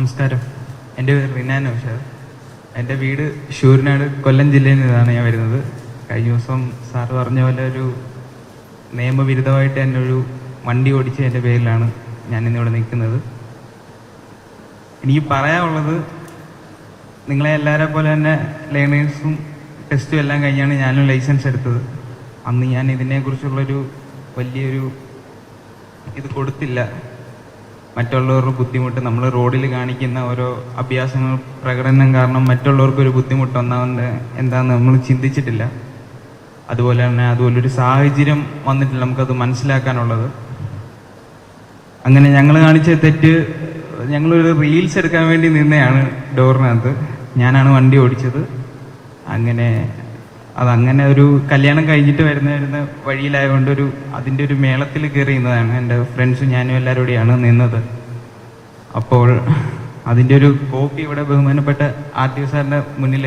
നമസ്കാരം. എന്റെ പേര് റിനാൻ നൗഷാദ്. എന്റെ വീട് ഷൂരിനാട് കൊല്ലം ജില്ലയിൽ നിന്നാണ് ഞാൻ വരുന്നത്. കഴിഞ്ഞ ദിവസം സാർ പറഞ്ഞ പോലെ ഒരു നിയമവിരുദ്ധമായിട്ട് എന്റെ ഒരു വണ്ടി ഓടിച്ച് എന്റെ പേരിലാണ് ഞാൻ ഇന്നിവിടെ നിൽക്കുന്നത്. എനിക്ക് പറയാനുള്ളത് നിങ്ങളെ എല്ലാവരെ പോലെ തന്നെ ലേണേഴ്സും ടെസ്റ്റും എല്ലാം കഴിഞ്ഞാണ് ഞാനും ലൈസൻസ് എടുത്തത്. അന്ന് ഞാൻ ഇതിനെക്കുറിച്ചുള്ളൊരു വലിയൊരു ഇത് കൊടുത്തില്ല. മറ്റുള്ളവരുടെ ബുദ്ധിമുട്ട് നമ്മൾ റോഡിൽ കാണിക്കുന്ന ഓരോ അഭ്യാസങ്ങൾ പ്രകടനം കാരണം മറ്റുള്ളവർക്ക് ഒരു ബുദ്ധിമുട്ട് ഒന്നാമത് എന്താന്ന് നമ്മൾ ചിന്തിച്ചിട്ടില്ല. അതുപോലെ തന്നെ അതുപോലെ ഒരു സാഹചര്യം വന്നിട്ടില്ല നമുക്കത് മനസ്സിലാക്കാനുള്ളത്. അങ്ങനെ ഞങ്ങൾ കാണിച്ച തെറ്റ് ഞങ്ങളൊരു റീൽസ് എടുക്കാൻ വേണ്ടി നിന്നെയാണ് ഡോറിനകത്ത്. ഞാനാണ് വണ്ടി ഓടിച്ചത്. അങ്ങനെ അതങ്ങനെ ഒരു കല്യാണം കഴിഞ്ഞിട്ട് വരുന്ന വരുന്ന വഴിയിലായതുകൊണ്ട് ഒരു അതിന്റെ ഒരു മേളത്തിൽ കയറി നിന്നതാണ് എന്റെ ഫ്രണ്ട്സും ഞാനും എല്ലാവരോടെയാണ് നിന്നത്. അപ്പോൾ അതിന്റെ ഒരു കോപ്പി ഇവിടെ ബഹുമാനപ്പെട്ട ആർ ടി സാറിന്റെ മുന്നിൽ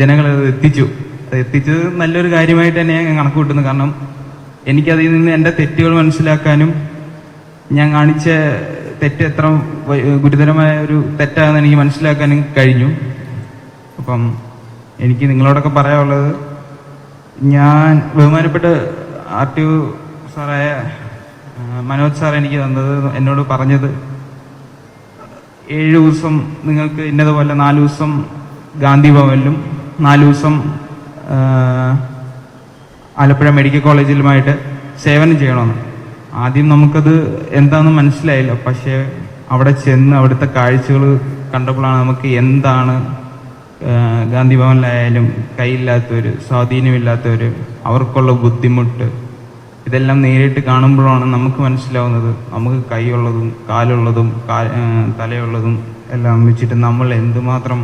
ജനങ്ങൾ എത്തിച്ചു. അത് എത്തിച്ചത് നല്ലൊരു കാര്യമായിട്ട് തന്നെ ഞാൻ കണക്ക് കൂട്ടുന്നു. കാരണം എനിക്കതിൽ നിന്ന് എന്റെ തെറ്റുകൾ മനസ്സിലാക്കാനും ഞാൻ കാണിച്ച തെറ്റ് എത്ര ഗുരുതരമായ ഒരു തെറ്റാണെന്ന് എനിക്ക് മനസ്സിലാക്കാനും കഴിഞ്ഞു. അപ്പം എനിക്ക് നിങ്ങളോടൊക്കെ പറയാനുള്ളത് ഞാൻ ബഹുമാനപ്പെട്ട ആർ ടി ഒ സാറായ മനോജ് സാർ എനിക്ക് തന്നത് എന്നോട് പറഞ്ഞത് ഏഴ് ദിവസം നിങ്ങൾക്ക് ഇന്നതുപോലെ നാല് ദിവസം ഗാന്ധി ഭവനിലും നാല് ദിവസം ആലപ്പുഴ മെഡിക്കൽ കോളേജിലുമായിട്ട് സേവനം ചെയ്യണമെന്ന്. ആദ്യം നമുക്കത് എന്താണെന്ന് മനസ്സിലായില്ല. പക്ഷേ അവിടെ ചെന്ന് അവിടുത്തെ കാഴ്ചകൾ കണ്ടപ്പോഴാണ് നമുക്ക് എന്താണ് ഗാന്ധി ഭവനിലായാലും കൈയില്ലാത്തവർ സ്വാധീനമില്ലാത്തവർ അവർക്കുള്ള ബുദ്ധിമുട്ട് ഇതെല്ലാം നേരിട്ട് കാണുമ്പോഴാണ് നമുക്ക് മനസ്സിലാവുന്നത്. നമുക്ക് കൈയുള്ളതും കാലുള്ളതും തലയുള്ളതും എല്ലാം വെച്ചിട്ട് നമ്മൾ എന്തുമാത്രം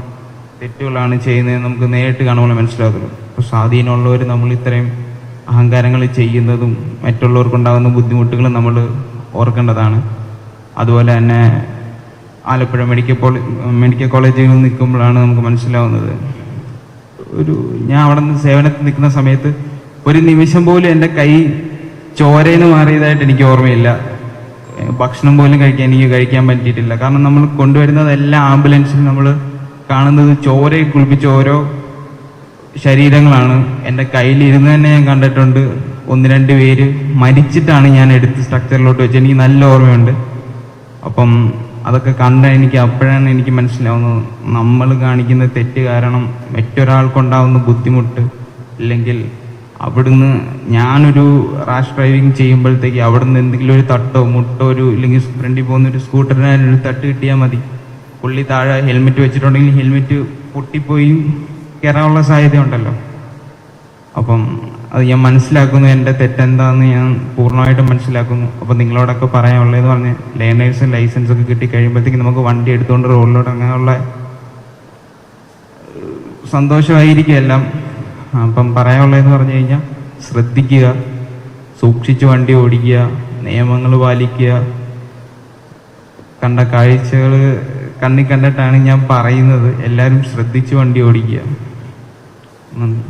തെറ്റുകളാണ് ചെയ്യുന്നത് നമുക്ക് നേരിട്ട് കാണുമ്പോൾ മനസ്സിലാവുള്ളൂ അപ്പോൾ സ്വാധീനമുള്ളവർ നമ്മൾ ഇത്രയും അഹങ്കാരങ്ങൾ ചെയ്യുന്നതും മറ്റുള്ളവർക്കുണ്ടാകുന്ന ബുദ്ധിമുട്ടുകളും നമ്മൾ ഓർക്കേണ്ടതാണ്. അതുപോലെ തന്നെ ആലപ്പുഴ മെഡിക്കൽ മെഡിക്കൽ കോളേജുകളിൽ നിൽക്കുമ്പോഴാണ് നമുക്ക് മനസ്സിലാവുന്നത്. ഒരു ഞാൻ അവിടെ നിന്ന് സേവനത്തിൽ നിൽക്കുന്ന സമയത്ത് ഒരു നിമിഷം പോലും എന്റെ കൈ ചോരയിന്ന് മാറിയതായിട്ട് എനിക്ക് ഓർമ്മയില്ല. ഭക്ഷണം പോലും കഴിക്കാൻ എനിക്ക് കഴിക്കാൻ പറ്റിയിട്ടില്ല. കാരണം നമ്മൾ കൊണ്ടുവരുന്നത് എല്ലാ ആംബുലൻസിൽ നമ്മൾ കാണുന്നത് ചോരയെ കുളിപ്പിച്ച ഓരോ ശരീരങ്ങളാണ്. എന്റെ കയ്യിലിരുന്ന് തന്നെ ഞാൻ കണ്ടിട്ടുണ്ട്. ഒന്ന് രണ്ട് പേര് മരിച്ചിട്ടാണ് ഞാൻ എടുത്ത് സ്ട്രക്ചറിലോട്ട് വെച്ച് എനിക്ക് നല്ല ഓർമ്മയുണ്ട്. അപ്പം അതൊക്കെ കണ്ട എനിക്ക് അപ്പോഴാണ് എനിക്ക് മനസ്സിലാവുന്നത് നമ്മൾ കാണിക്കുന്ന തെറ്റ് കാരണം മറ്റൊരാൾക്കുണ്ടാവുന്ന ബുദ്ധിമുട്ട് ഇല്ലെങ്കിൽ അവിടുന്ന് ഞാനൊരു റാഷ് ഡ്രൈവിങ് ചെയ്യുമ്പോഴത്തേക്ക് അവിടുന്ന് എന്തെങ്കിലും ഒരു തട്ടോ മുട്ടോ ഒരു ഇല്ലെങ്കിൽ ഫ്രണ്ടിൽ പോകുന്ന ഒരു സ്കൂട്ടറിനൊരു തട്ട് കിട്ടിയാൽ മതി. പുള്ളി താഴെ ഹെൽമെറ്റ് വെച്ചിട്ടുണ്ടെങ്കിൽ ഹെൽമെറ്റ് പൊട്ടിപ്പോയി കയറാനുള്ള സാധ്യത ഉണ്ടല്ലോ അപ്പം അത് ഞാൻ മനസ്സിലാക്കുന്നു. എന്റെ തെറ്റെന്താന്ന് ഞാൻ പൂർണമായിട്ടും മനസ്സിലാക്കുന്നു. അപ്പോൾ നിങ്ങളോടൊക്കെ പറയാനുള്ളതെന്ന് പറഞ്ഞ് ലേണേഴ്സും ലൈസൻസ് ഒക്കെ കിട്ടി കഴിയുമ്പോഴത്തേക്ക് നമുക്ക് വണ്ടി എടുത്തുകൊണ്ട് റോഡിലോട്ട് അങ്ങനെയുള്ള സന്തോഷമായിരിക്കും എല്ലാം. അപ്പം പറയാനുള്ളതെന്ന് പറഞ്ഞു കഴിഞ്ഞാൽ ശ്രദ്ധിക്കുക സൂക്ഷിച്ച് വണ്ടി ഓടിക്കുക നിയമങ്ങൾ പാലിക്കുക. കണ്ട കാഴ്ചകൾ കണ്ണി കണ്ടിട്ടാണ് ഞാൻ പറയുന്നത്. എല്ലാവരും ശ്രദ്ധിച്ച് വണ്ടി ഓടിക്കുക. നന്ദി.